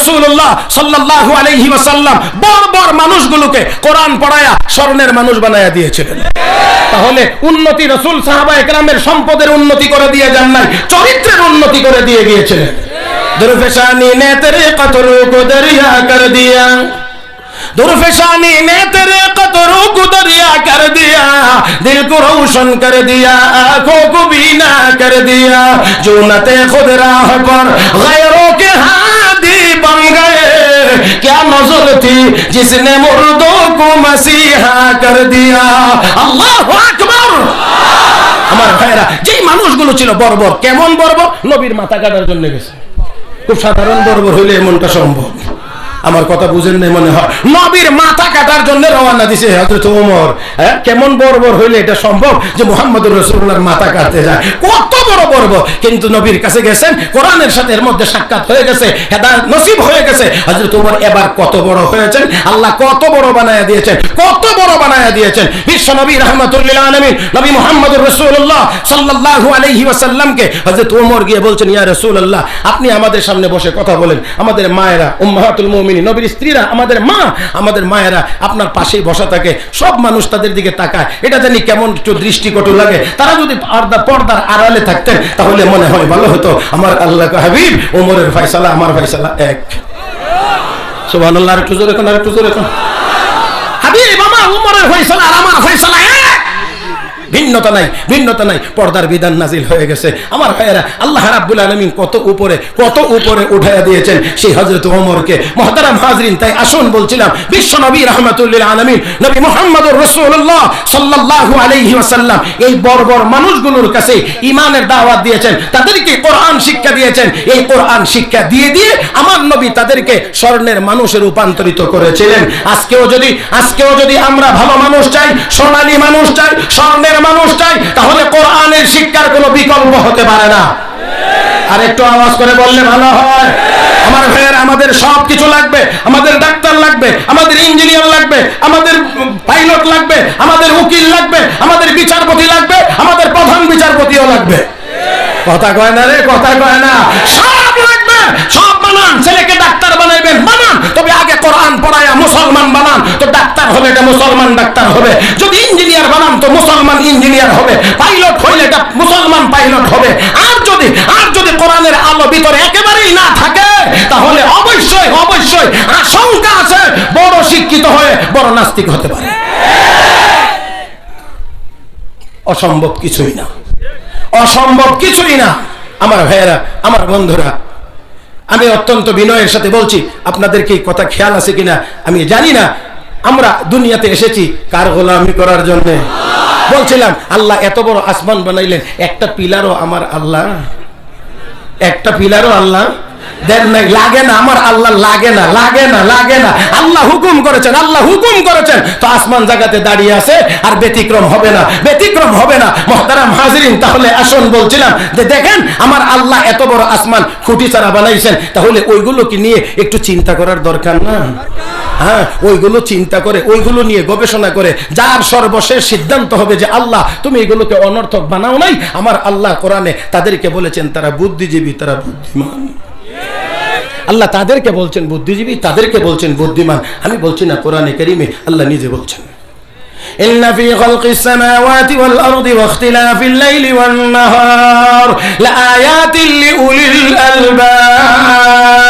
রসুল্লাহ সাল্লাল্লাহু আলাইহি ওয়াসাল্লাম বড় বড় মানুষগুলোকে কোরআন পড়ায়া স্বর্ণের মানুষ বানায়া দিয়েছিলেন তাহলে উন্নতি রসুল সাহাবা একরামের সম্পদের উন্নতি করে দিয়ে যান নাই চরিত্রের উন্নতি করে দিয়ে গিয়েছিলেন दुर्फेशानी ने तेरे कतरों को दरिया कर दिया दुर्फेशानी ने तेरे कतरों को दरिया कर दिया दिल को रोशन कर दिया आंखों को बीना कर दिया जो नते खुद राह पर गैरों के हादी बन गए क्या नजर थी जिसने मुर्दों को मसीहा कर दिया अल्लाह আকবার আমার ভাইরা যেই মানুষগুলো ছিল বর্বর কেমন বর্বর নবীর মাথা কাটার জন্য গেছে খুব সাধারণ বর্বর হইলে এমনটা সম্ভব আমার কথা বুঝেন নাই মনে হয়। নবীর মাথা কাটার জন্য রওনা দিছে হযরত ওমর। হ্যাঁ? কেমন বর্বর হইলে এটা সম্ভব যে মুহাম্মদুর রাসূলুল্লাহর মাথা কাটতে যায়? কত বড় বর্বর। কিন্তু নবীর কাছে গেছেন, কোরআনের সাথে এর মধ্যে সাক্ষাৎ হয়ে গেছে, হেদায়েত নসিব হয়ে গেছে। হযরত ওমর এবার কত বড় হয়েছেন? আল্লাহ কত বড় বানায়া দিয়েছেন, কত বড় বানায়া দিয়েছেন। বিশ্ব নবী রাহমাতুল্লিল আলামিন, নবী মুহাম্মদুর রাসূলুল্লাহ সাল্লাল্লাহু আলাইহি ওয়াসাল্লামকে হযরত ওমর গিয়ে বলছেন, ইয়া রাসূলুল্লাহ, আপনি আমাদের সামনে বসে কথা বলেন। আমাদের মায়েরা, উম্মাহাতুল মুমিনিন নবীর স্ত্রীরা, আমাদের মা, আমাদের মায়েরা আপনার পাশেই বসা থাকে, সব মানুষ তাদের দিকে তাকায়। এটা জানি কেমন একটু দৃষ্টিকটু লাগে। তারা যদি পর্দা, পর্দার আড়ালে থাকতেন, তাহলে মনে হয় ভালো হতো। আমার আল্লাহ হাবিব, ওমরের ফয়সালা, আমার ফয়সালা এক। সুবহানাল্লাহ, আর একটু জোরে কোন, আর একটু জোরে কোন। হাবিব, আমার উমরের ফয়সালা, আর আমার ফয়সালা এক। ভিন্নতা নাই ভিন্নতা নাই। পর্দার বিধান নাজিল হয়ে গেছে। আমার ভাইয়েরা, আল্লাহ রাব্বুল আলামিন কত উপরে কত উপরে উঠাইয়া দিয়েছেন। সেই হযরত ওমরকে, মুহতারাম হাজরিন, তাই আসুন বলছিলাম, বিশ্ব নবী রাহমাতুল্লিল আলামিন, নবী মুহাম্মদুর রাসূলুল্লাহ সাল্লাল্লাহু আলাইহি ওয়াসাল্লাম, এই বড় মানুষগুলোর কাছে ঈমানের দাওয়াত দিয়েছেন। তাদেরকে কোরআন শিক্ষা দিয়েছেন। এই কোরআন শিক্ষা দিয়ে দিয়ে আমার নবী তাদেরকে স্বর্ণের মানুষে রূপান্তরিত করেছিলেন। আজকেও যদি আজকেও যদি আমরা ভালো মানুষ চাই, সোনালী মানুষ চাই, স্বর্ণের মানুষ চাই, তাহলে কোরআনের শিক্ষার কোনো বিকল্প হতে পারে না। আর একটু আওয়াজ করে বললে ভালো হয়। আমার ভাইয়ের, আমাদের সব কিছু লাগবে, আমাদের ডাক্তার লাগবে, আমাদের ইঞ্জিনিয়ার লাগবে, আমাদের পাইলট লাগবে, আমাদের উকিল লাগবে, আমাদের বিচারপতি লাগবে, আমাদের প্রধান বিচারপতিও লাগবে। কথা কয় না রে, কথা কয় না। সব সব বানান, ছেলেকে ডাক্তার বানাইবেন, বানান। তবে আগে কোরআন পড়ায়া মুসলমান বানান, তো ডাক্তার হবে এটা মুসলমান ডাক্তার হবে। যদি ইঞ্জিনিয়ার বানান, তো মুসলমান ইঞ্জিনিয়ার হবে। পাইলট হইলে এটা মুসলমান পাইলট হবে। আর যদি আর যদি কোরআনের আলো ভিতরে একেবারেই না থাকে, তাহলে অবশ্যই অবশ্যই আশঙ্কা আছে, বড় শিক্ষিত হয়ে বড় নাস্তিক হতে পারে। অসম্ভব কিছুই না। অসম্ভব কিছুই না। আমার ভাইয়েরা, আমার বন্ধুরা আমি অত্যন্ত বিনয়ের সাথে বলছি আপনাদের কি কথা খেয়াল আছে কিনা? আমি জানি না। আমরা দুনিয়াতে এসেছি কার গোলামি করার জন্য? বলছিলাম, আল্লাহ এত বড় আসমান বানাইলেন, একটা পিলারও আমার আল্লাহ। একটা পিলারও আল্লাহ। লাগে না, আমার আল্লাহ লাগে না লাগে না লাগে না। আল্লাহ হুকুম করেছেন, আল্লাহ হুকুম করেছেন। তো আসমান জায়গাতে দাঁড়িয়ে আছে, আর ব্যতিক্রম হবে না, ব্যতিক্রম হবে না। মহতারাম হাজরিন, তাহলে আসুন বলছিলাম যে দেখেন, আমার আল্লাহ এত বড় আসমান খুঁটি বানাইছেন, তাহলে নিয়ে একটু চিন্তা করার দরকার না? হ্যাঁ ওইগুলো চিন্তা করে, ওইগুলো নিয়ে গবেষণা করে, যার সর্বশেষ সিদ্ধান্ত হবে যে আল্লাহ, তুমি এগুলোকে অনর্থক বানাও নাই, আমার আল্লাহ কোরআনে তাদেরকে বলেছেন, তারা বুদ্ধিজীবী, তারা বুদ্ধিমান। আল্লাহ তাদেরকে বলছেন বুদ্ধিজীবী তাদেরকে বলছেন বুদ্ধিমান আমি বলছি না কোরআনে করিমে আল্লাহ নিজে বলছেন إن في خلق السماوات والأرض واختلاف الليل والنهار لآيات لأولي الألباب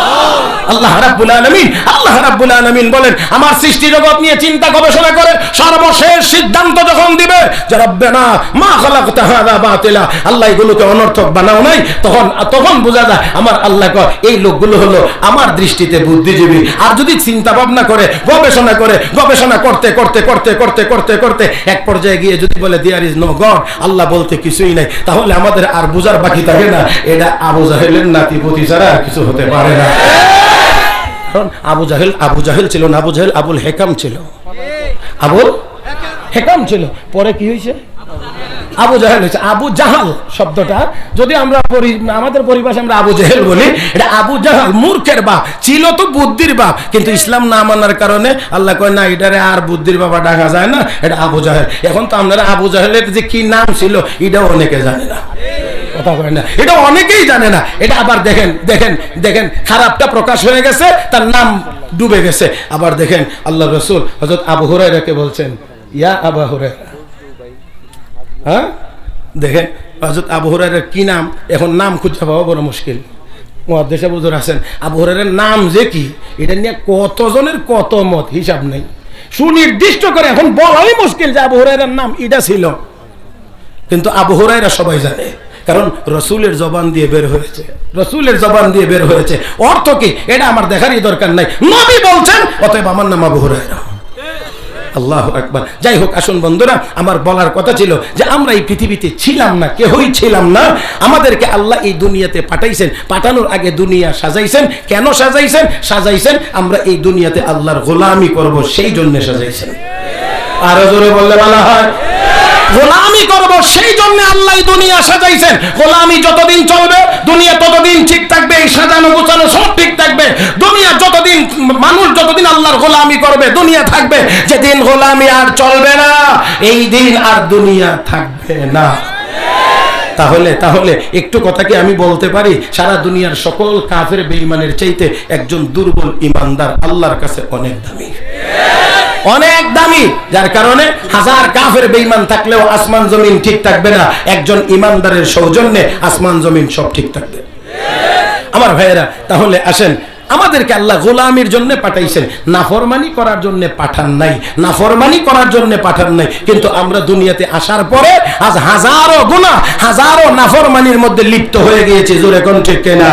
আল্লাহ রাব্বুল আলামিন, আল্লাহ রাব্বুল আলামিন বলেন, আমার সৃষ্টি জগৎ নিয়ে চিন্তা গবেষণা করে সর্বশেষ সিদ্ধান্ত যখন দিবে যে রব্বানা মা খালাকতা হাযা বাতিলা, আল্লাহ এগুলোকে অনর্থক বানাও নাই, তখন তখন বোঝা যায় আমার আল্লাহ কয়, এই লোকগুলো হলো আমার দৃষ্টিতে বুদ্ধিজীবী। আর যদি চিন্তা ভাবনা করে, গবেষণা করে, গবেষণা করতে করতে করতে করতে করতে করতে এক পর্যায়ে গিয়ে যদি বলে there is no god Allah বলতে কিছুই নাই, তাহলে আমাদের আর বোঝার বাকি থাকে না। এটা আবু জাহেলের নাতিপতি ছাড়া কিছু হতে পারে না। কারণ আবু জাহেল আবু জাহেল ছিল না, আবু জাহেল, আবুল হেকাম ছিল। আবুল হেকাম ছিল। পরে কি হয়েছে আবু জাহেল হয়েছে আবু জাহাল শব্দটা, যদি আমরা আমাদের পরিবেশে আমরা আবু জাহেল বলি, এটা আবু জাহাল মূর্খের বাপ, ছিল তো বুদ্ধির বাপ, কিন্তু ইসলাম না মানার কারণে আল্লাহ কয়, না, এটারে আর বুদ্ধির বাবা ডাকা যায় না, এটা আবু জাহেল। এখন তো আপনারা আবু জাহেলের যে কি নাম ছিল, এটাও অনেকে জানে না। কথা কয় না। এটা অনেকেই জানে না। এটা আবার দেখেন দেখেন দেখেন, খারাপটা প্রকাশ হয়ে গেছে, তার নাম ডুবে গেছে। আবার দেখেন, আল্লাহ রসুল হজরত আবু হুরাইরাকে বলছেন, ইয়া আবা হুরাইরা হ্যাঁ? দেখেন হজরত আবু হুরাইরার কি নাম? এখন নাম খুঁজে পাওয়া বড় মুশকিল। মহাদেশে বুজুর আছেন। আবু হুরাইরার নাম যে কি? এটা নিয়ে কতজনের কত মত? হিসাব নেই। সুনির্দিষ্ট করে এখন বলাই মুশকিল যে আবু হুরাইরার নাম এটা ছিল। কিন্তু আবু হুরাইরা সবাই জানে। কারণ রসুলের জবান দিয়ে বের হয়েছে। রসুলের জবান দিয়ে বের হয়েছে। অর্থ কি? এটা আমার দেখারই দরকার নাই। নবী বলছেন, অতএব আমার নাম আবু হুরাইরা আল্লাহ একবার যাই হোক, আসুন বন্ধুরা, আমার বলার কথা ছিল যে আমরা এই পৃথিবীতে ছিলাম না, কেহই ছিলাম না। আমাদেরকে আল্লাহ এই দুনিয়াতে পাঠাইছেন। পাঠানোর আগে দুনিয়া সাজাইছেন। কেন সাজাইছেন? সাজাইছেন, আমরা এই দুনিয়াতে আল্লাহর গোলামি করব সেই জন্য সাজাইছেন। আরও জোরে বললে বলা হয়। গোলামি করব, সেই জন্য আল্লাহ দুনিয়া সাজাইছেন। গোলামি যতদিন চলবে, দুনিয়া ততদিন ঠিক থাকবে, এই সাজানো গোছানো সব ঠিক থাকবে। দুনিয়া যতদিন, মানুষ যতদিন আল্লাহর গোলামি করবে, দুনিয়া থাকবে। যেদিন গোলামি আর চলবে না, এই দিন আর দুনিয়া থাকবে না। তাহলে তাহলে একটু কথা কি আমি বলতে পারি? সারা দুনিয়ার সকল কাফের বেঈমানের চাইতে একজন দুর্বল ইমানদার আল্লাহর কাছে অনেক দামি। অনেক দামি, যার কারণে হাজার কাফের বেইমান থাকলেও আসমান জমিন ঠিক থাকবে না। একজন ইমানদারের সৌজন্যে আসমান জমিন সব ঠিক থাকবে। আমার ভাইয়েরা, তাহলে আসেন আমাদেরকে আল্লাহ গোলামির জন্য পাঠাইছেন। নাফরমানি করার জন্য পাঠান নাই, নাফরমানি করার জন্য পাঠান নাই। কিন্তু আমরা দুনিয়াতে আসার পরে আজ হাজারো গুণা হাজারো নাফরমানির মধ্যে লিপ্ত হয়ে গিয়েছে, জোরে কোন ঠিক কেনা?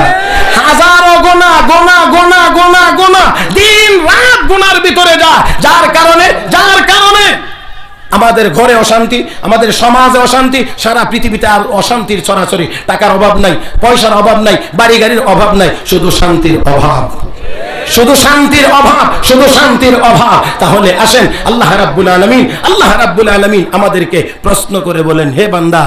হাজারো গোনা গোনা গোনা গোনা গোনা দিন রাত গুনার ভিতরে যা, যার কারণে যার কারণে আমাদের ঘরে অশান্তি, আমাদের সমাজে অশান্তি, সারা পৃথিবীতে আর অশান্তির ছড়াছড়ি টাকার অভাব নাই, পয়সার অভাব নাই, বাড়ি গাড়ির অভাব নাই, শুধু শান্তির অভাব। শুধু শান্তির অভাব, শুধু শান্তির অভাব। তাহলে আসেন, আল্লাহ রাব্বুল আলামিন, আল্লাহ রাব্বুল আলামিন আমাদেরকে প্রশ্ন করে বলেন, হে বান্দা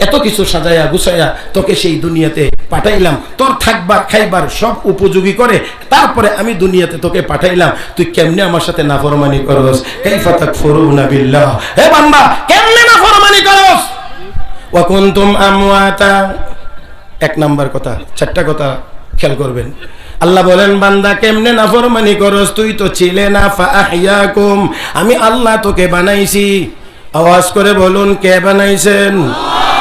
এত কিছু সাজায়া গুছায়া তোকে সেই দুনিয়াতে পাঠাইলাম। তোর থাকবার, খাইবার সব উপযোগী করে, তারপরে আমি দুনিয়াতে তোকে পাঠাইলাম। তুই কেমনে আমার সাথে নাফরমানি করস? বিল্লাহ। হে বান্দা, কেমনে নাফরমানি করস? ওয়া কুনতুম আমওয়াতা। এক নাম্বার কথা, চারটা কথা খেয়াল করবেন। আল্লাহ বলেন, বান্দা, কেমনে নাফরমানি করস? তুই তো ছিলে না ফাহিয়াকুম আমি আল্লাহ তোকে বানাইছি। আওয়াজ করে বলুন, কে বানাইছেন? আল্লাহ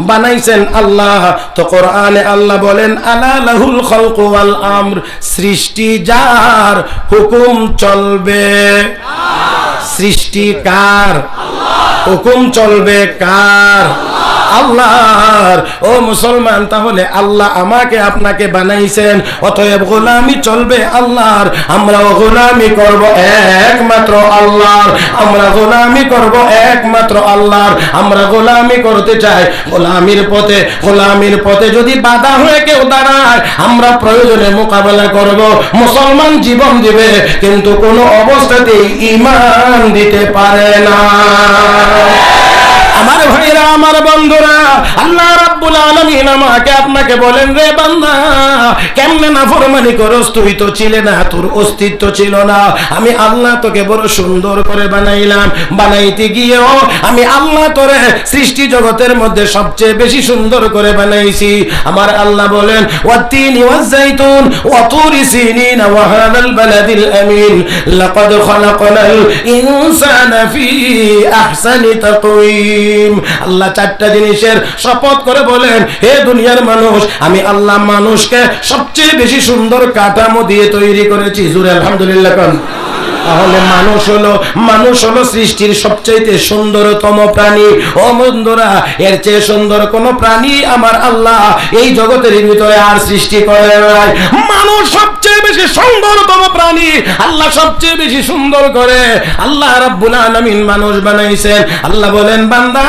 বানাইছেন আল্লাহ। তো কোরআনে আল্লাহ বলেন, আলা লাহুল খালকু ওয়াল আমর সৃষ্টি যার হুকুম চলবে। সৃষ্টি কার? হুকুম চলবে কার? আল্লাহর। ও মুসলমান, তাহলে আল্লাহ আমাকে আপনাকে বানাইছেন। অতএব গোলামি চলবে আল্লাহর। আমরাও গোলামি করব একমাত্র আল্লাহর। আমরা গোলামি করব একমাত্র আল্লাহর। আমরা গোলামি করতে চাই গোলামির পথে। গোলামির পথে যদি বাধা হয়ে কেউ দাঁড়ায়, আমরা প্রয়োজনে মোকাবেলা করব। মুসলমান জীবন দিবে, কিন্তু কোনো অবস্থাতেই ইমান দিতে পারে না। আমার ভাইরা আমার বন্ধুরা, আল্লাহ রাব্বুল আলামিন আমাকে আপনাকে বলেন, রে বান্দা, কেমনে না ফরমানি করস? তুই তো ছিলে না, তোর অস্তিত্ব ছিল না। আমি আল্লাহ তোকে বড় সুন্দর করে বানাইলাম। বানাইতে গিয়েও আমি আল্লাহ তোরে সৃষ্টি জগতের মধ্যে সবচেয়ে বেশি সুন্দর করে বানাইছি। আমার আল্লাহ বলেন ওয়াতিনি ওয়াজাইতুন ওয়াতুরি সিনিন ওয়া হাদাল বালাদিল আমিন। লাকাদ খালাকনাল ইনসানা ফি আহসানি তাকওয়িম। আল্লাহ চারটা জিনিসের শপথ করে বলেন, হে দুনিয়ার মানুষ, আমি আল্লাহ মানুষকে সবচেয়ে বেশি সুন্দর কাঠামো দিয়ে তৈরি করেছি। জুরে আলহামদুলিল্লাহ তাহলে মানুষ হলো মানুষ হলো সৃষ্টির সবচাইতে সুন্দরতম প্রাণী। ও বন্ধুরা, এর চেয়ে সুন্দর কোন প্রাণী আমার আল্লাহ এই জগতের ভিতরে আর সৃষ্টি করে নাই। মানুষ সবচেয়ে বেশি সুন্দরতম প্রাণী। আল্লাহ সবচেয়ে বেশি সুন্দর করে আল্লাহ রাব্বুল আলামিন মানুষ বানাইছেন। আল্লাহ বলেন, বান্দা,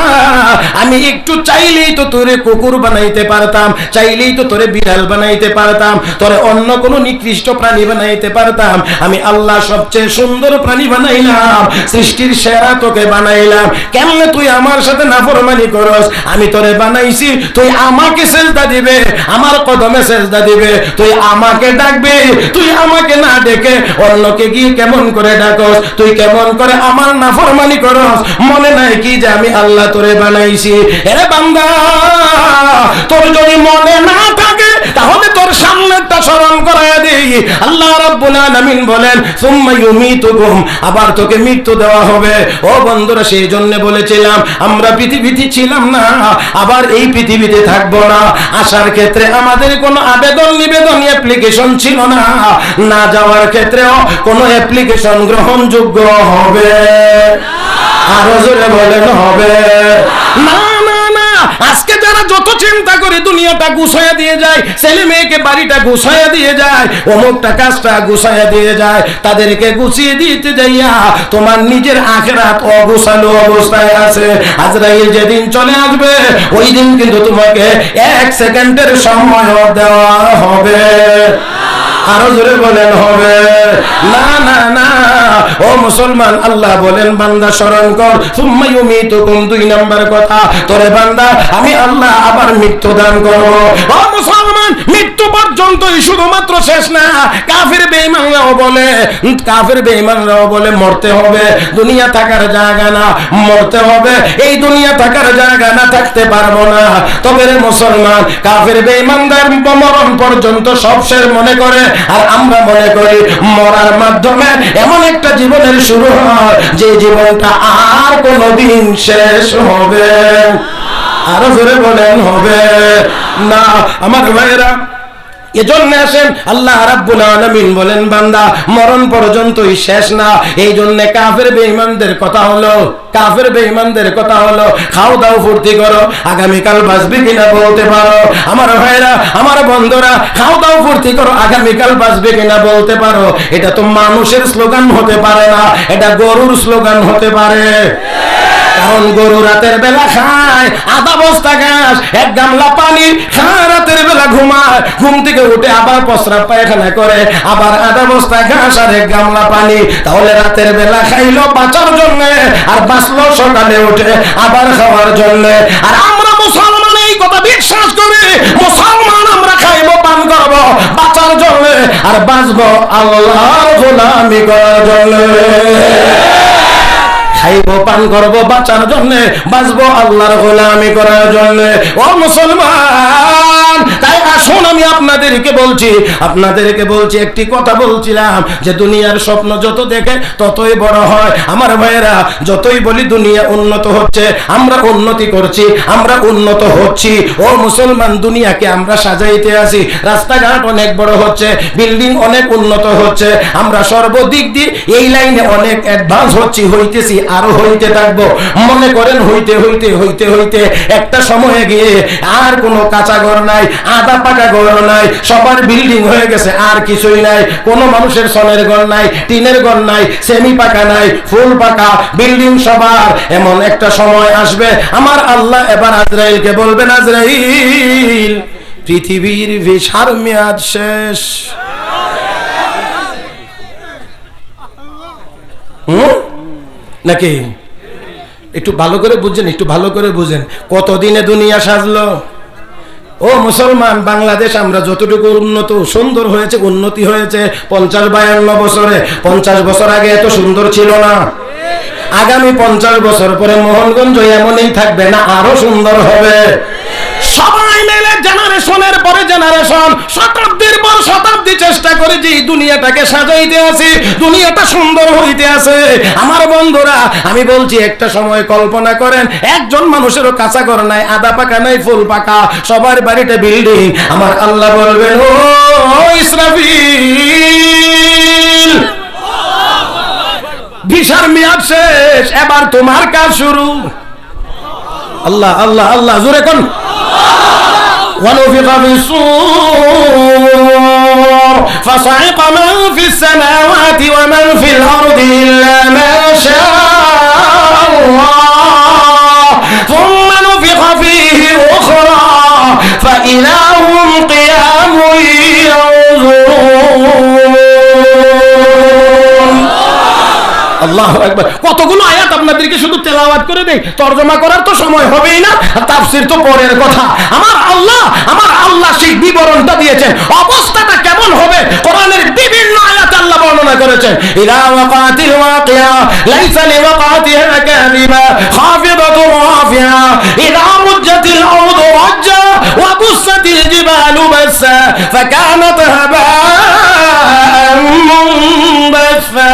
আমি একটু চাইলেই তো তোরে কুকুর বানাইতে পারতাম, চাইলেই তো তোরে বিড়াল বানাইতে পারতাম, তোরে অন্য কোনো নিকৃষ্ট প্রাণী বানাইতে পারতাম। আমি আল্লাহ সবচেয়ে সুন্দর প্রাণী বানাইলাম, সৃষ্টির সেরা তোকে বানাইলাম। কেমনে তুই আমার সাথে নাফরমানি করস? আমি তোরে বানাইছি, তুই আমাকে সেজদা দিবে, আমার কদমে সেজদা দিবে, তুই আমাকে ডাকবে তুই আমাকে না ডেকে অন্যকে গিয়ে কেমন করে ডাকস? তুই কেমন করে আমার নাফরমানি করস? মনে নাই কি যে আমি আল্লাহ তোরে বানাইছি? এ বান্দা, তোর যদি মনে না থাকে তাহলে তোর সামনেরটা স্মরণ করায় দেই। আল্লাহ রাব্বুল আলামিন বলেন, সুম্মা ইউমিতুকুম আবার তোকে মৃত্যু দেওয়া হবে। ও বন্ধুরা সেই জন্য বলেছিলাম, আমরা পৃথিবীতে ছিলাম না, আবার এই পৃথিবীতে থাকব না। আসার ক্ষেত্রে আমাদের কোনো আবেদন, নিবেদন অ্যাপ্লিকেশন ছিল না। না যাওয়ার ক্ষেত্রেও কোনো অ্যাপ্লিকেশন গ্রহণযোগ্য হবে। আরও জোরে বলেন, হবে। না আজকে যারা যত চিন্তা করে দুনিয়াটা গুছাইয়া দিয়ে যায়, ছেলে মেয়েকে বাড়িটা গুছাইয়া দিয়ে যায়, অমুকটা কাজটা গুছাইয়া দিয়ে যায়, তাদেরকে গুছিয়ে দিতে যাইয়া তোমার নিজের আখেরাত অগুছালো অবস্থায় আছে। আজরাইল যেদিন চলে আসবে, ওই দিন কিন্তু তোমাকে এক সেকেন্ডের সময় দেওয়া হবে। আরও জোরে বলেন, হবে। না না না। ও মুসলমান, আল্লাহ বলেন, বান্দা স্মরণ কর। সুম্মা ইউমিতুকুম, দুই নাম্বার কথা। তোরে বান্দা, আমি আল্লাহ আবার মৃত্যু দান করব। ও মুসলমান, মৃত্যু শুধুমাত্র শেষ না। বলে বলে, মরতে হবে। দুনিয়া থাকার জায়গা না, মরতে হবে। এই দুনিয়া থাকার জায়গা না, থাকতে পারব না। তবে রে মুসলমান, কাফির বেঈমানদের মরণ পর্যন্ত সব শেষ মনে করে। আর আমরা মনে করি মরার মাধ্যমে এমন একটা জীবনের শুরু হয়, যে জীবনটা আর কোনোদিন শেষ হবে। আরও জোরে বলেন, হবে। না, আমার ভাইয়েরা এজন্য আসেন আল্লাহ রাব্বুল আলামিন বলেন, বান্দা, মরণ পর্যন্তই শেষ না। এই জন্য কাফের বেঈমানদের কথা হলো, কাফের বেঈমানদের কথা হলো, খাও দাও, ফুর্তি করো, আগামীকাল বাঁচবে কিনা বলতে পারো। আমার ভাইরা, আমার বন্ধুরা, খাও দাও, ফুর্তি করো, আগামীকাল বাঁচবে কিনা বলতে পারো। এটা তো মানুষের স্লোগান হতে পারে না, এটা গরুর স্লোগান হতে পারে। কারণ গরু রাতের বেলা খায়, আধা বস্তা ঘাস, এক গামলা পানি খায় রাতের বেলা ঘুমায়। ঘুম থেকে উঠে আবার প্রস্রাব পায়খানা করে, আবার আধা বস্তা ঘাস আর এক গামলা পানি। তাহলে রাতের বেলা খাইলো বাঁচার জন্য, আর বাঁচলো সকালে উঠে আবার খাওয়ার জন্য। আর আমরা মুসলমান, এই কথা বিশ্বাস করি মুসলমান আমরা খাইবো, পান করব, বাঁচার জন্য, আর বাঁচবো আল্লাহর গোলামি করার জন্য। খাইব পান করব বাঁচার জন্য বাঁচবো আল্লাহর গোলামি করার জন্য। ও মুসলমান তাই আমি আপনাদেরকে বলছি আপনাদেরকে বলছি, একটি কথা বলছিলাম যে দুনিয়ার স্বপ্ন যত দেখে ততই বড় হয়। আমার ভাইয়েরা, যতই বলি দুনিয়া উন্নত হচ্ছে, আমরা উন্নতি করছি, আমরা উন্নত হচ্ছি। ও মুসলমান, দুনিয়াকে আমরা সাজাইতে আসি। রাস্তাঘাট অনেক বড় হচ্ছে, বিল্ডিং অনেক উন্নত হচ্ছে। আমরা সর্বদিক দিয়ে এই লাইনে অনেক অ্যাডভান্স হচ্ছি, হইতেছি, আরও হইতে থাকব। মনে করেন, হইতে হইতে হইতে হইতে একটা সময়ে গিয়ে আর কোনো কাঁচা ঘর নাই, আধা পাকা ঘর নাই, সবার বিল্ডিং হয়ে গেছে, আর কিছুই নাই। কোনো মানুষের সনের ঘর নাই, টিনের ঘর নাই সেমি পাকা নাই ফুল পাকা বিল্ডিং সবার। এমন একটা সময় আসবে, আমার আল্লাহ এবার আজরাইলকে বলবেন, আজরাইল, পৃথিবীর ভিসার মেয়াদ শেষ। নাকি? একটু ভালো করে বুঝছেন একটু ভালো করে বুঝেন। কতদিনে দুনিয়া সাজলো? ও মুসলমান, বাংলাদেশ আমরা যতটুকু উন্নত, সুন্দর হয়েছে, উন্নতি হয়েছে, পঞ্চাশ বায়ান্ন বছরে, পঞ্চাশ বছর আগে এত সুন্দর ছিল না। আগামী পঞ্চাশ বছর পরে মোহনগঞ্জ এমনই থাকবে না, আরও সুন্দর হবে। সবাই জেনারেশনের পরে জেনারেশন শতাব্দীর পর শতাব্দী চেষ্টা দুনিয়াটাকে সাজাইতে আছে, দুনিয়াটা সুন্দর হইতে আছে। আমার বন্ধুরা, আমি বলছি, একটা সময় কল্পনা করেন, একজন মানুষেরও কাঁচা ঘর নাই আদা পাকা নাই, ফুল পাকা, সবার বাড়িতে বিল্ডিং আমার আল্লাহ বলবেন, ও ইসরাফিল, ভিসার মেয়াদ শেষ, এবার তোমার কাজ শুরু। আল্লাহ আল্লাহ আল্লাহ, জোরে কোন? ونفخ في الصور فصعق من في السماوات ومن في الأرض إلا ما شاء الله. ثم نفخ فيه أخرى فإذا هم قيام ينظرون. আল্লাহ একবার কতগুলো আয়াত আপনাদেরকে শুধু তেলাওয়াত করে দেই? তর্জমা করার তো সময় হবেই না তাফসীর তো পরের কথা। আমার আল্লাহ আমার আল্লাহ সেই বিবরণটা দিয়েছেন। অবস্থাটা কেমন হবে? কোরআনের বিভিন্ন আয়াত আল্লাহ বর্ণনা করেছেন। ইলা ওয়াকাতিল ওয়াকিয়া, লাইসা লিওয়াকাতিহা কাযিবা খাফিদাতু রাফিয়া। ইলা মুজ্জাতিল আরদু রাজ্জা, ওয়া বুসাতিল জিবালু বাসা ফাকানাত হাবা'an মুনবাসা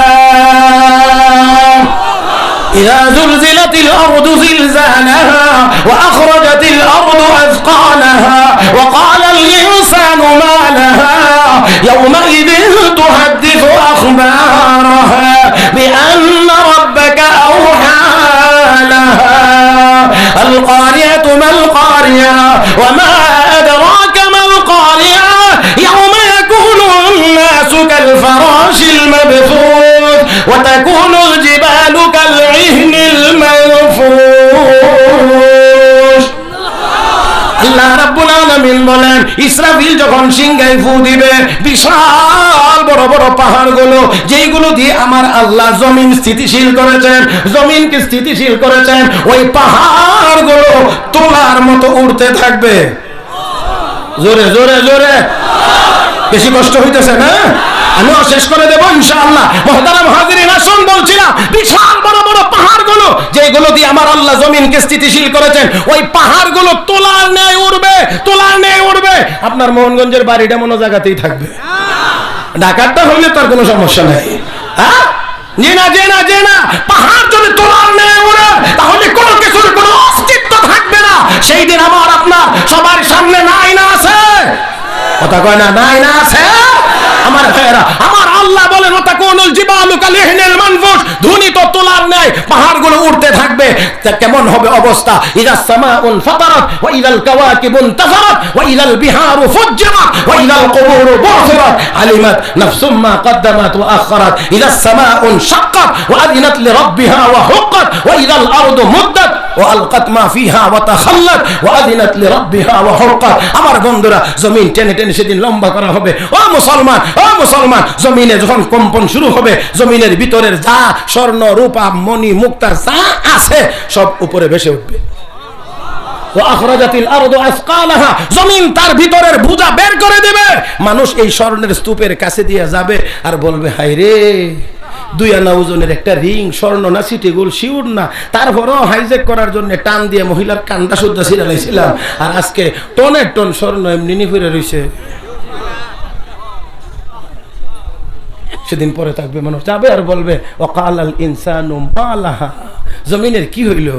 إذا زلزلت الأرض زلزالها وأخرجت الأرض أثقالها وقال الإنسان ما لها يومئذ تحدث أخبارها بأن ربك أوحى لها القارية ما القارية وما وتكون الجبال كالعهن المنفوش আল্লাহ রাব্বুল আলামিন বলেন ইসরাফিল যখন সিংহায় ফু দিবে বিশাল বড় বড় পাহাড়গুলো যেইগুলো দিয়ে আমার আল্লাহ জমিন স্থিতিশীল করেছেন জমিনকে স্থিতিশীল করেছেন ওই পাহাড়গুলো তোলার মতো উড়তে থাকবে জোরে জোরে জোরে বেশি কষ্ট হইতেছে না আমিও শেষ করে দেবো, ইনশাআল্লাহ। মহতারাম হাজিরিন, আসুন বলছিলাম বিশাল বড় বড় পাহাড়গুলো, যেগুলো দিয়ে আমার আল্লাহ জমিনকে স্থিতিশীল করেছেন, ওই পাহাড়গুলো তোলার ন্যায় উঠবে তোলার ন্যায় উঠবে আপনার মোহনগঞ্জের বাড়িটা মনে জায়গাতেই থাকবে। ঢাকারটা হইলে তার কোনো সমস্যা নাই। হ্যাঁ? যে না যে না যে না পাহাড় যদি তোলার ন্যায় উড়ে, তাহলে কোনো কিছুর কোনো অস্তিত্ব থাকবে না। সেই দিন আমার আপনার সবার সামনে নাই না আছে। কথা কয় না, নাই না আছে? আমার ভাইয়েরা আমার আল্লাহ বলেন ওটা কোন জীবাণু কালিহিনের মানফুস ধুনি তো তোলার নেই পাহাড়গুলো উঠতে থাকবে তা কেমন হবে অবস্থা ইদা সামাউন ফাতারাত ওয়া ইদাল কাওয়াকিবুন তাফারাত ওয়া ইদাল বিহারু ফুজ্জিরাত ওয়া ইদাল কুবুরু বু'থিরাত আলিমাত নাফসুম মা قدمت واخرت اذا السماء انشقت واذنت لربها وحقت واذا الارض مدت والقت ما فيها وتخلت واذنت لربها وحقت আমার বন্ধুরা জমিন টেনে টেনে সেদিন লম্বা করা হবে ও মুসলমান ও মুসলমান, জমিনে যখন কম্পন শুরু হবে, জমিনের ভিতরের যা স্বর্ণ, রূপা, মণি মুক্তা যা আছে, সব উপরে ভেসে উঠবে। জমিন তার ভিতরের বুজা বের করে দেবে। মানুষ এই স্বর্ণের স্তূপের কাছে দিয়ে যাবে আর বলবে, হায় রে, দুই আনা ওজনের একটা রিং, স্বর্ণ না, সিটি গোল, শিউর না। তারপরও হাইজেক করার জন্য টান দিয়ে মহিলার কান্দা সুদ্ধা ছিড়ালাইছিলাম আর আজকে টনের টন স্বর্ণ এমনি নিফিরে রইছে। সেদিন পরে থাকবে মানুষ যাবে আর বলবে অকাল আল ইনসানু জমিনের কি হইল?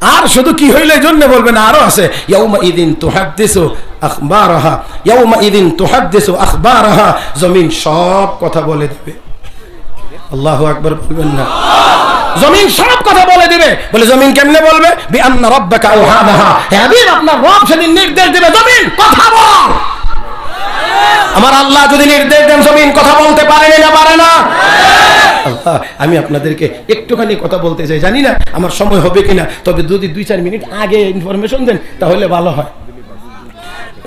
আর শুধু কি হইলে জন্য বলবে না, আরও আছে, ইয়াউমা ইদিন ইয়াউমা ইদিন জমিন সব কথা বলে আকবার বলবেন না। জমিন সব কথা বলে দিবে। বলে, জমিন কেমনে বলবে? বি আন্না রাব্বাকা আওহানাহা হে হাবিব, আপনার রব সেদিন নির্দেশ দিবে। জমিন, কথা বল! আমার আল্লাহ যদি নির্দেশ দেন জমিন কথা বলতে পারে না পারে না। আমি আপনাদেরকে একটুখানি কথা বলতে চাই। জানি না আমার সময় হবে কিনা, তবে যদি দুই চার মিনিট আগে ইনফরমেশন দেন, তাহলে ভালো হয়।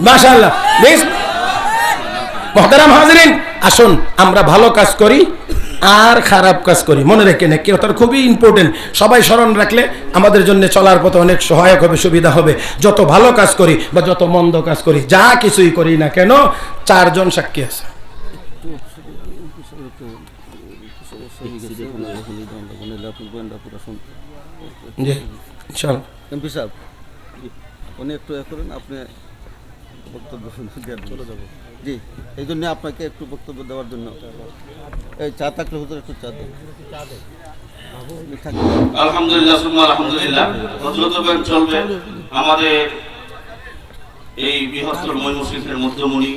মাশাআল্লাহ বেশ মহতারাম হাজরিন, আসুন, আমরা ভালো কাজ করি। আর খারাপ কাজ করি। মনে রেখে না কেউ তার খুবই ইম্পর্টেন্ট সবাই স্মরণ রাখলে আমাদের জন্য চলার পথে অনেক সহায়ক হবে সুবিধা হবে। যত ভালো কাজ করি বা যত মন্দ কাজ করি যা কিছুই করি না কেন চারজন সাক্ষী আছে। জি ইনশাআল্লাহ। এমপি সাহেব উনি একটু করেন আপনি বক্তব্য চলে যাব। জি এই জন্য আপনাকে একটু বক্তব্য দেওয়ার জন্য। এই চা থাকলে হুজুর একটু চা দেন। আলহামদুলিল্লাহ চলবে আমাদের এই বৃহত্তর ময়মনসিংহের মধ্যমণি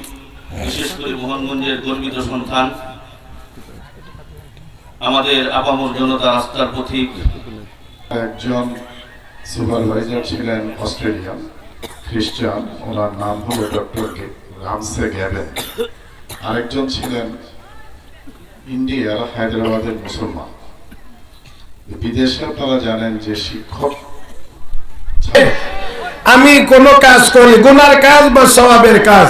বিশেষ করে মোহনগঞ্জের গর্বিত সন্তান। আমাদের আপামর জনতা রাস্তার পথিক একজন সুপারভাইজার ছিলেন অস্ট্রেলিয়া খ্রিস্টান ওনার নাম হলো ডক্টর রামসে গ্যাবেন আরেকজন ছিলেন ইন্ডিয়ার হায়দ্রাবাদের মুসলমান। বিদেশে আপনারা জানেন যে শিক্ষক আমি কোন কাজ করি, গুনার কাজ বা স্বভাবের কাজ।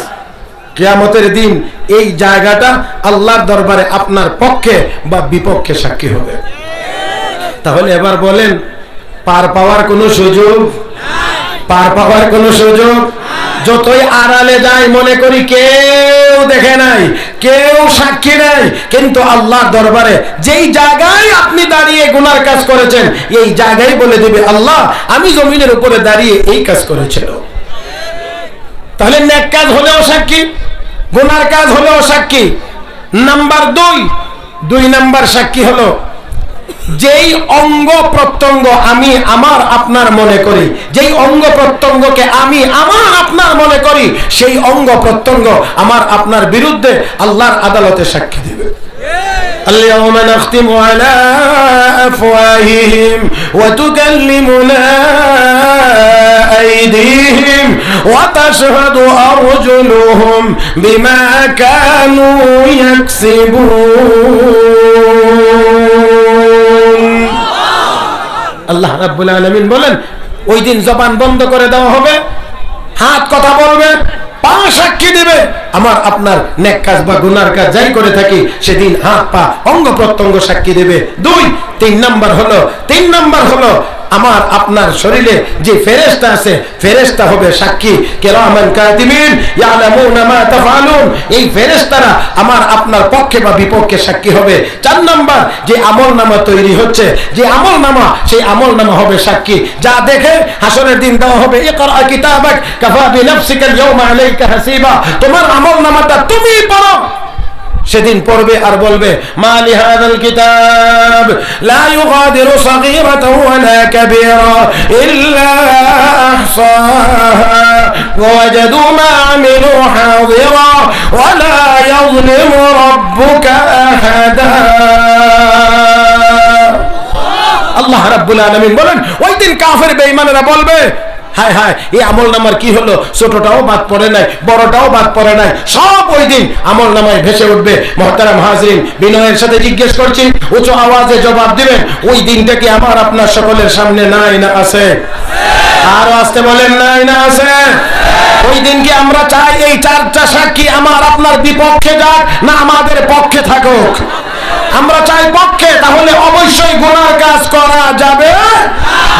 কিয়ামতের দিন এই জায়গাটা আল্লাহর দরবারে আপনার পক্ষে বা বিপক্ষে সাক্ষী হবে। তাহলে এবার বলেন, পার পাওয়ার কোনো সুযোগ? পার পাওয়ার কোনো সুযোগ? যতই আড়ালে যায়, মনে করি কেউ দেখে নাই, কেউ সাক্ষী নাই। কিন্তু আল্লাহ দরবারে যেই জায়গায় আপনি দাঁড়িয়ে গুনার কাজ করেছেন, এই জায়গায় বলে দিবে, আল্লাহ, আমি জমিনের উপরে দাঁড়িয়ে এই কাজ করেছিল। তাহলে নেক কাজ হলেও সাক্ষী, গুনার কাজ হলেও সাক্ষী। নাম্বার দুই দুই নাম্বার সাক্ষী হলো যেই অঙ্গ প্রত্যঙ্গ আমি আমার আপনার মনে করি যেই অঙ্গ প্রত্যঙ্গকে আমি আমার আপনার মনে করি সেই অঙ্গ প্রত্যঙ্গ আমার আপনার বিরুদ্ধে আল্লাহর আদালতে সাক্ষী দিবে اليوم نختم على أفواههم وتكلمنا أيديهم وتشهد أرجلهم بما كانوا يكسبون আল্লাহ রাব্বুল আলামিন বলেন, ওই দিন জবান বন্ধ করে দেওয়া হবে, হাত কথা বলবে, পা সাক্ষী দেবে। আমার আপনার নেক কাজ বা গুনার কাজ যাই করে থাকি, সেদিন হাত পা অঙ্গ প্রত্যঙ্গ সাক্ষী দেবে। দুই, তিন নাম্বার হলো, তিন নাম্বার হলো আমার আপনার শরীরে যে ফেরেশতা আছে, ফেরেশতা হবে সাক্ষী। কিরামান কাতিবিন ইয়ালামুনা মা তাফআলুন। এই ফেরেশতারা আমার আপনার পক্ষে বা বিপক্ষে সাক্ষী হবে। চার নাম্বার, যে আমল নামা তৈরি হচ্ছে, যে আমল নামা সেই আমল নামা হবে সাক্ষী। যা দেখে হাসরের দিন দেওয়া হবে, ইকরা কিতাবাক কাফা বিনাফসিকা আল-ইয়াওমা আলাইকা হাসিবা। তোমার আমল নামাটা তুমি পড়ো। সেদিন পড়বে আর বলবে মালি হাদাল কিতাব, লা ইউগাদিরু সাগীরাতাও ওয়ালা কাবীরা ইল্লা আহসাহা, ওয়াজাদু মা আমিলু হাদিরা ওয়ালা ইয়াযলিমু রাব্বুকা আহাদা. আল্লাহ রাব্বুল আলামিন বলেন, ওই দিন কাফের বেঈমানেরা বলবে হায় হায়, এই আমল নামার কি হলো? ছোটটাও বাদ পড়ে নাই, বড়টাও বাদ পড়ে নাই। সব ওই দিন আমল নামায় ভেসে উঠবে। মহতারাম হাজরিন, বিনয়ের সাথে জিজ্ঞেস করছি উঁচু আওয়াজে জবাব দিবেন, ওই দিনটা কি আমার, আপনার সকলের সামনে নাই না আছে? আরও আসতে বলেন, নাই না আছে? ওই দিন কি আমরা চাই, এই চারটা সাক্ষী আমার আপনার বিপক্ষে যাক, না আমাদের পক্ষে থাকুক? আমরা চাই পক্ষে, তাহলে অবশ্যই গুনার কাজ করা যাবে।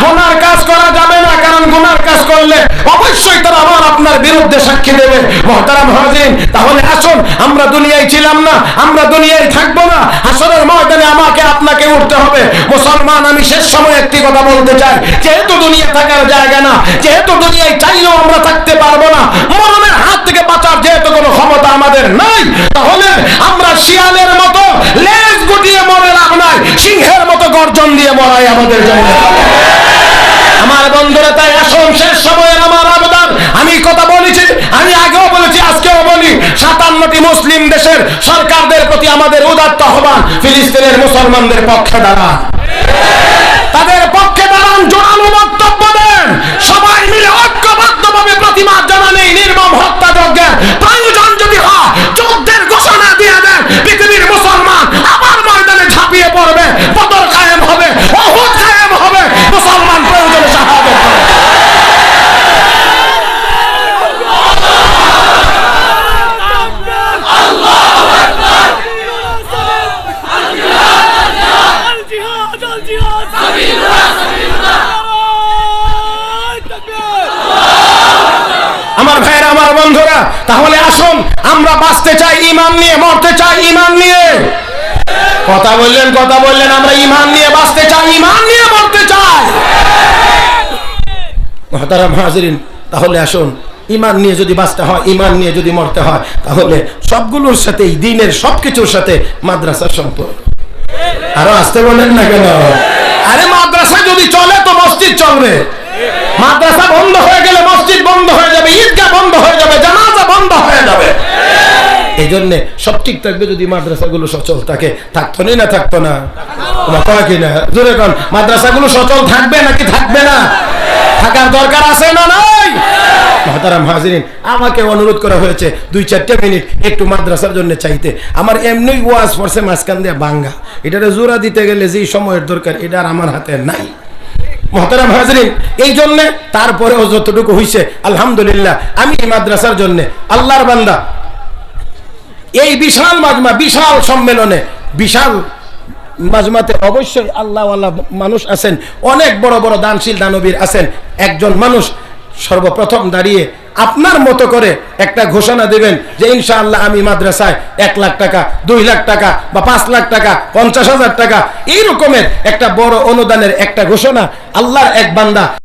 গুনার কাজ করা যাবে না, কারণ গুনার কাজ করলে অবশ্যই তারা আমার আপনার বিরুদ্ধে সাক্ষী দেবে। মহতারাম হাজিন তাহলে আসুন, আমরা দুনিয়ায় ছিলাম না, আমরা দুনিয়ায় থাকব না। হাসরের ময়দানে আমাকে আপনাকে উঠতে হবে। মুসলমান, আমি শেষ সময় একটি কথা বলতে চাই। যেহেতু দুনিয়া থাকার জায়গা না, যেহেতু দুনিয়ায় চাইলেও আমরা থাকতে পারব না, মরণের হাত থেকে বাঁচার যেহেতু কোনো ক্ষমতা আমাদের নাই, তাহলে আমাদের জন্য। আমার বন্ধুরা, তাই আসুন, শেষ সময়ের আমার আবেদন। আমি কথা বলেছি, আমি আগেও বলেছি, আজকেও বলি, সাতান্নটি মুসলিম দেশের সরকারদের প্রতি আমাদের উদাত্ত আহ্বান, ফিলিস্তিনের মুসলমানদের পক্ষে দাঁড়ান তাদের পক্ষে দাঁড়ান, জোরালো বক্তব্য দেন। সবাই মিলে ঐক্যবদ্ধভাবে প্রতিবাদ জানান এই নির্মম হত্যাযজ্ঞের বন্ধুরা, তাহলে আসুন, আমরা বাঁচতে চাই ইমান নিয়ে, মরতে চাই ইমান নিয়ে। কথা বললেন কথা বললেন, আমরা ইমান নিয়ে বাঁচতে চাই ইমান নিয়ে মরতে চাই। মহতারাম হাজিরিন, তাহলে আসুন ইমান নিয়ে যদি বাঁচতে হয় ইমান নিয়ে যদি মরতে হয়, তাহলে সবগুলোর সাথে, দিনের সবকিছুর সাথে মাদ্রাসার সম্পর্ক। আরও আসতে বলেন না কেন? আরে মাদ্রাসা যদি চলে, তো মসজিদ চলবে। মাদ্রাসা বন্ধ হয়ে গেলে মসজিদ বন্ধ হয়ে যাবে, ঈদগাহ বন্ধ হয়ে যাবে, জানাজা বন্ধ হয়ে যাবে। এই জন্য সব ঠিক থাকবে যদি মাদ্রাসাগুলো সচল থাকে। থাকতো না থাকতো না? মাদ্রাসাগুলো সচল থাকবে নাকি থাকবে না? থাকার দরকার আছে না নাই? মহতারাম আমাকে অনুরোধ করা হয়েছে দুই চারটে মিনিট একটু মাদ্রাসার জন্য চাইতে। আমার এমনি ওয়াজ পড়ছে মাঝখান দিয়ে বাঙ্গা। এটারে জোড়া দিতে গেলে যেই সময়ের দরকার, এটা আমার হাতে নাই। মহতারাম হাজরিন, এই জন্যে তারপরেও যতটুকু হইছে, আলহামদুলিল্লাহ, আমি এই মাদ্রাসার জন্য আল্লাহর বান্দা। এই বিশাল মাজমা, বিশাল সম্মেলনে, বিশাল মাজমাতে অবশ্যই আল্লাহ মানুষ আছেন, অনেক বড় বড় দানশীল দানবীর আছেন, একজন মানুষ সর্বপ্রথম দাঁড়িয়ে আপনার মতো করে একটা ঘোষণা দেবেন যে ইনশাআল্লাহ আমি মাদ্রাসায় এক লাখ টাকা, দুই লাখ টাকা বা পাঁচ লাখ টাকা, পঞ্চাশ হাজার টাকা এই রকমের একটা বড় অনুদানের একটা ঘোষণা আল্লাহর এক বান্দা